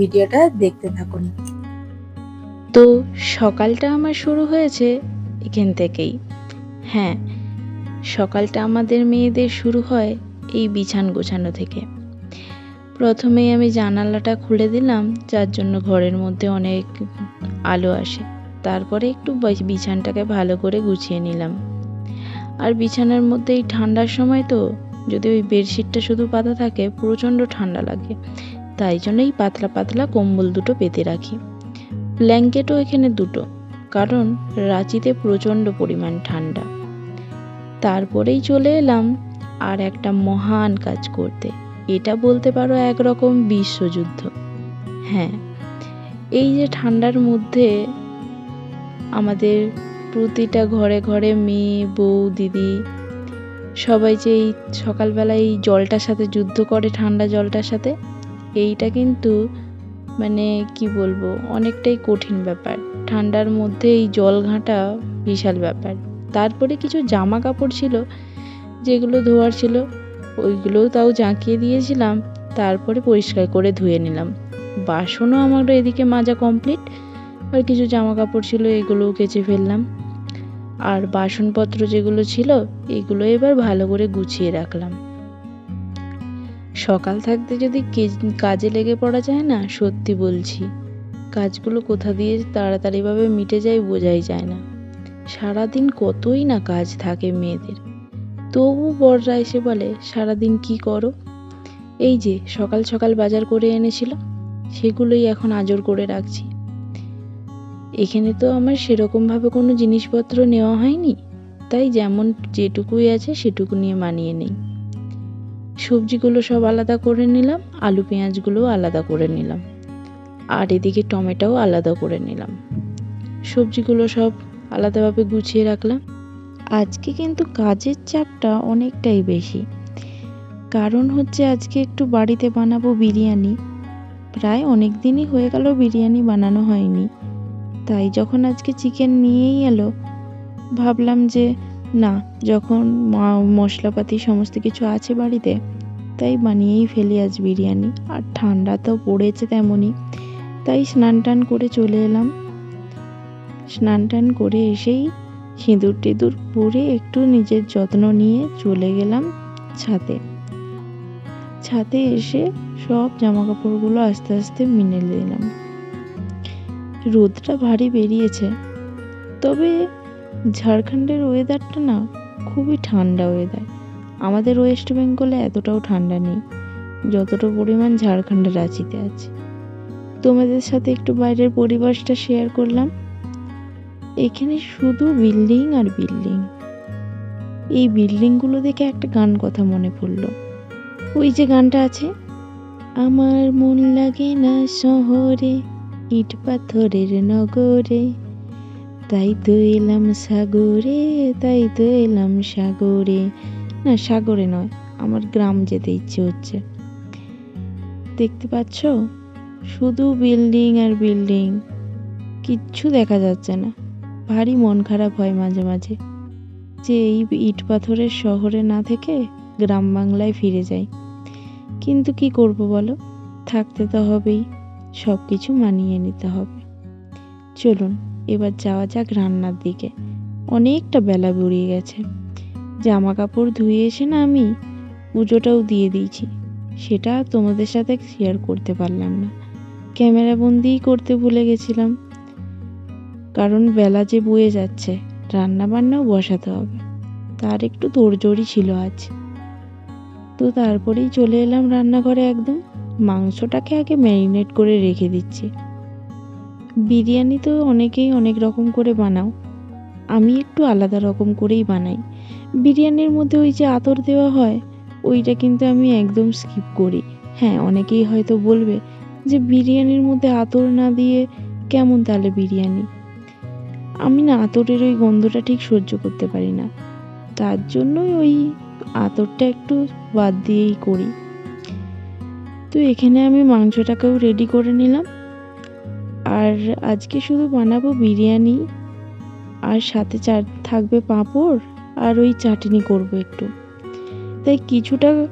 ভিডিওটা দেখতে থাকুন। তো সকালটা আমার শুরু হয়েছে এখান থেকেই। হ্যাঁ সকালটা আমাদের মেয়েদের শুরু হয় এই বিছান গোছানো থেকে। প্রথমেই আমি জানালাটা খুলে দিলাম, যার জন্য ঘরের মধ্যে অনেক আলো আসে। তারপরে একটু বিছানটাকে ভালো করে গুছিয়ে নিলাম। আর বিছানার মধ্যে এই ঠান্ডার সময় তো যদি ওই বেডশিটটা শুধু পাতা থাকে, প্রচণ্ড ঠান্ডা লাগে। তাই জন্য এই পাতলা পাতলা কম্বল দুটো পেতে রাখি। ব্ল্যাঙ্কেটও এখানে দুটো, কারণ রাঁচিতে প্রচণ্ড পরিমাণ ঠান্ডা। তারপরেই চলে এলাম আর একটা মহান কাজ করতে। এটা বলতে পারো একরকম বিশ্বযুদ্ধ। হ্যাঁ এই যে ঠান্ডার মধ্যে আমাদের প্রতিটা ঘরে ঘরে মেয়ে, বউ, দিদি, সবাই যে এই সকালবেলায় এই জলটার সাথে যুদ্ধ করে ঠান্ডা জলটার সাথে এইটা কিন্তু মানে কি বলব, অনেকটাই কঠিন ব্যাপার। ঠান্ডার মধ্যে এই জল ঘাঁটা বিশাল ব্যাপার। তারপরে কিছু জামা কাপড় ছিল যেগুলো ধোয়ার ছিল, ওইগুলোও তাও জাঁকিয়ে দিয়েছিলাম, তারপরে পরিষ্কার করে ধুয়ে নিলাম। বাসনও আমার এদিকে মাজা কমপ্লিট, আর কিছু জামা কাপড় ছিল এগুলোও কেচে ফেললাম। আর বাসনপত্র যেগুলো ছিল, এগুলো এবার ভালো করে গুছিয়ে রাখলাম। সকাল থাকতে যদি কাজে লেগে পড়া যায় না, সত্যি বলছি। কাজগুলো কোথা দিয়ে তাড়াতাড়িভাবে মিটে যায় বোঝাই যায় না। সারাদিন কতই না কাজ থাকে মেয়েদের। তবু বড়রা এসে বলে, সারাদিন কি করো? এই যে, সকাল সকাল বাজার করে এনেছিল, সেগুলোই এখন আজর করে রাখছি। এখানে তো আমার সেরকমভাবে কোনো জিনিসপত্র নেওয়া হয়নি, তাই যেমন যেটুকুই আছে সেটুকু নিয়ে মানিয়ে নেই। সবজিগুলো সব আলাদা করে নিলাম, আলু পেঁয়াজগুলোও আলাদা করে নিলাম। আর এদিকে টমেটোও আলাদা করে নিলাম। সবজিগুলো সব আলাদাভাবে গুছিয়ে রাখলাম। আজকে কিন্তু কাজের চাপটা অনেকটাই বেশি। কারণ হচ্ছে আজকে একটু বাড়িতে বানাবো বিরিয়ানি। প্রায় অনেক দিনই হয়ে গেল বিরিয়ানি বানানো হয়নি। তাই যখন আজকে চিকেন নিয়েই এলো, ভাবলাম যে না, যখন মশলাপাতি সমস্ত কিছু আছে বাড়িতে, তাই বানিয়েই ফেলি আজ বিরিয়ানি। আর ঠান্ডা তো পড়েছে তেমনই, তাই স্নান টান করে চলে এলাম। স্নান টান করে এসেই সিঁদুর টিঁদুর পরে একটু নিজের যত্ন নিয়ে চলে গেলাম ছাদে। ছাদে এসে সব জামা কাপড়গুলো আস্তে আস্তে মিনে দিলাম রোদটা ভারী বেরিয়েছে, তবে ঝাড়খণ্ডের ওয়েদারটা না খুবই ঠান্ডা ওয়েদার আমাদের ওয়েস্ট বেঙ্গলে এতটাও ঠান্ডা নেই, যতটা পরিমাণ ঝাড়খণ্ডের রাঁচিতে আছে। তোমাদের সাথে একটু বাইরের পরিবেশটা শেয়ার করলাম। এখানে শুধু বিল্ডিং আর বিল্ডিং এই বিল্ডিংগুলো দেখে একটা গান কথা মনে পড়ল। ওই যে গানটা আছে, আমার মন লাগে না শহরে, ইট পাথরের নগরে। তাই তো এলাম সাগরে, তাই তো এলাম সাগরে। না, সাগরে নয়, আমার গ্রাম যেতে ইচ্ছে হচ্ছে। দেখতে পাচ্ছ? শুধু বিল্ডিং আর বিল্ডিং, কিচ্ছু দেখা যাচ্ছে না। ভারী মন খারাপ হয় মাঝে মাঝে। যে এই ইট পাথরের শহরে না থেকে গ্রাম বাংলায় ফিরে যাই। কিন্তু কি করব বলো? থাকতে তো হবেই সব কিছু মানিয়ে নিতে হবে। চলুন। এবার যাওয়া যাক রান্নার দিকে। অনেকটা বেলা গড়িয়ে গেছে। জামা কাপড় ধুয়ে এসে না আমি পুজোটাও দিয়ে দিয়েছি। সেটা তোমাদের সাথে শেয়ার করতে পারলাম না। ক্যামেরা বন্দিই করতে ভুলে গেছিলাম। কারণ বেলা যে বয়ে যাচ্ছে রান্না বান্নাও বসাতে হবে। তার একটু তোড়জোড়ি ছিল আজ। তো তারপরেই চলে এলাম রান্নাঘরে একদম। মাংসটাকে আগে ম্যারিনেট করে রেখে দিচ্ছি। বিরিয়ানি তো অনেকেই অনেক রকম করে বানাও। আমি একটু আলাদা রকম করেই বানাই। বিরিয়ানির মধ্যে ওই যে আতর দেওয়া হয়, ওইটা কিন্তু আমি একদম স্কিপ করি। হ্যাঁ অনেকেই হয়তো বলবে যে বিরিয়ানির মধ্যে আতর না দিয়ে কেমন তাহলে বিরিয়ানি? আমি না আতরের ওই গন্ধটা ঠিক সহ্য করতে পারি না। তার জন্যই ওই আতরটা একটু বাদ দিয়েই করি। তো এখানে আমি মাংসটাকেও রেডি করে নিলাম। আর আজকে শুধু বানাবো বিরিয়ানি আর সাথে চা থাকবে পাঁপড় আর ওই চাটনি করব একটু। তাই কিছুটা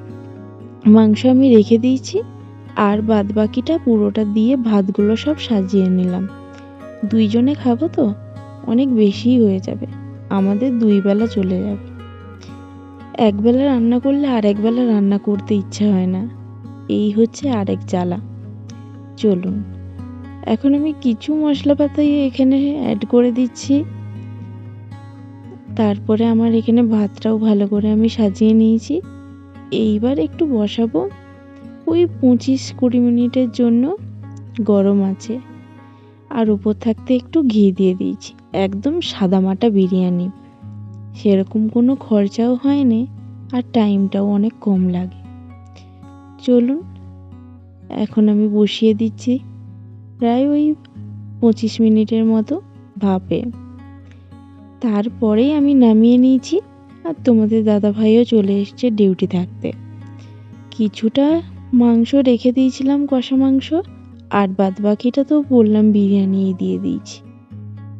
মাংস আমি রেখে দিয়েছি আর বাদ বাকিটা পুরোটা দিয়ে ভাতগুলো সব সাজিয়ে নিলাম। দুইজনে খাব তো, অনেক বেশিই হয়ে যাবে, আমাদের দুই বেলা চলে যাবে। একবেলা রান্না করলে আরেক বেলা রান্না করতে ইচ্ছা হয় না, এই হচ্ছে আরেক জ্বালা। চলুন। এখন আমি কিছু মশলাপাতি এখানে অ্যাড করে দিচ্ছি। তারপরে আমার এখানে ভাতটাও ভালো করে আমি সাজিয়ে নিয়েছি। এইবার একটু বসাবো। ওই পঁচিশ কুড়ি মিনিটের জন্য গরম আছে। আর উপর থাকতে একটু ঘি দিয়ে দিয়েছি। একদম সাদামাটা বিরিয়ানি। সেরকম কোনো খরচাও হয়নি আর টাইমটাও অনেক কম লাগে। চলুন, এখন আমি বসিয়ে দিচ্ছি। প্রায় ওই পঁচিশ মিনিটের মতো ভাপে। তারপরেই আমি নামিয়ে নিয়েছি আর তোমাদের দাদা ভাইও চলে এসছে ডিউটি থাকতে। কিছুটা মাংস রেখে দিয়েছিলাম কষা মাংস আর বাদ বাকিটা তো বললাম বিরিয়ানি দিয়ে দিয়েছি।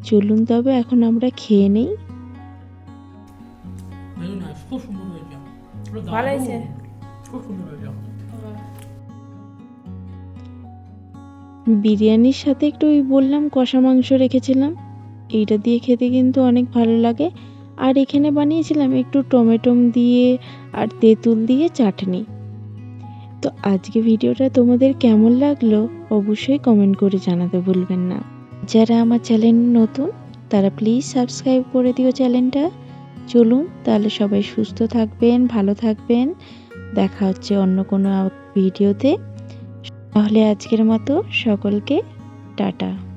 চলুন তবে এখন আমরা খেয়ে নেই। খুব সুন্দর হয়েছে ভালো হয়েছে। খুব সুন্দর হয়েছে। বিরিয়ানির সাথে একটু ওই বললাম কষা মাংস রেখেছিলাম। এইটা দিয়ে খেতে কিন্তু অনেক ভালো লাগে। আর এখানে বানিয়েছিলাম একটু টমেটোম দিয়ে আর তেঁতুল দিয়ে চাটনি। তো আজকে ভিডিওটা তোমাদের কেমন লাগল অবশ্যই কমেন্ট করে জানাতে ভুলবেন না। যারা আমার চ্যানেল নতুন, তারা প্লিজ সাবস্ক্রাইব করে দিও চ্যানেলটা। চলুন তাহলে সবাই সুস্থ থাকবেন, ভালো থাকবেন। দেখা হচ্ছে অন্য কোনো ভিডিওতে। তাহলে আজকের মতো সকলকে টাটা।